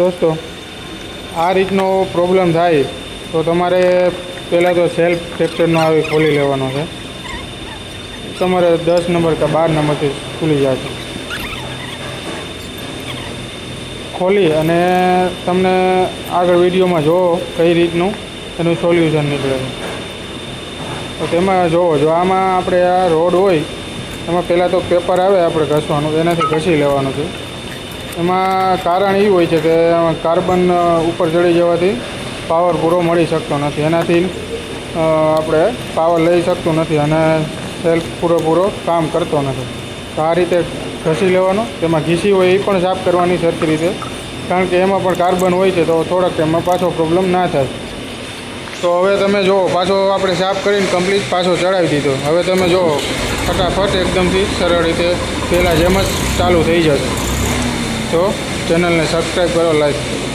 દોસ્તો, આ રીતનો પ્રોબ્લેમ થાય તો તમારે પહેલાં તો સેલ્ફ ટ્રેક્ટરનો આવી ખોલી લેવાનો છે. તમારે દસ નંબર કે બાર નંબરથી ખુલી જશે ખોલી અને તમને આગળ વિડીયોમાં જુઓ કઈ રીતનું એનું સોલ્યુશન નીકળે તો તેમાં જુઓ, જો આમાં આપણે આ રોડ હોય, એમાં પહેલાં તો પેપર આવે આપણે ઘસવાનું, એનાથી ઘસી લેવાનું છે. એમાં કારણ એ હોય છે કે કાર્બન ઉપર ચડી જવાથી પાવર પૂરો મળી શકતો નથી. એનાથી આપણે પાવર લઈ શકતું નથી અને સેલ્ફ પૂરેપૂરો કામ કરતો નથી. તો આ રીતે ઘસી લેવાનો, તેમાં ઘીસી હોય એ પણ સાફ કરવાની સરખી રીતે. કારણ કે એમાં પણ કાર્બન હોય છે તો થોડાક ટાઈમમાં પાછો પ્રોબ્લેમ ના થાય. તો હવે તમે જુઓ, પાછો આપણે સાફ કરીને કમ્પ્લીટ પાછો ચડાવી દીધો. હવે તમે જુઓ, ફટાફટ એકદમથી સરળ રીતે પહેલાં જેમ જ ચાલુ થઈ જશે. તો ચેનલને સબસ્ક્રાઈબ કરો લાઈક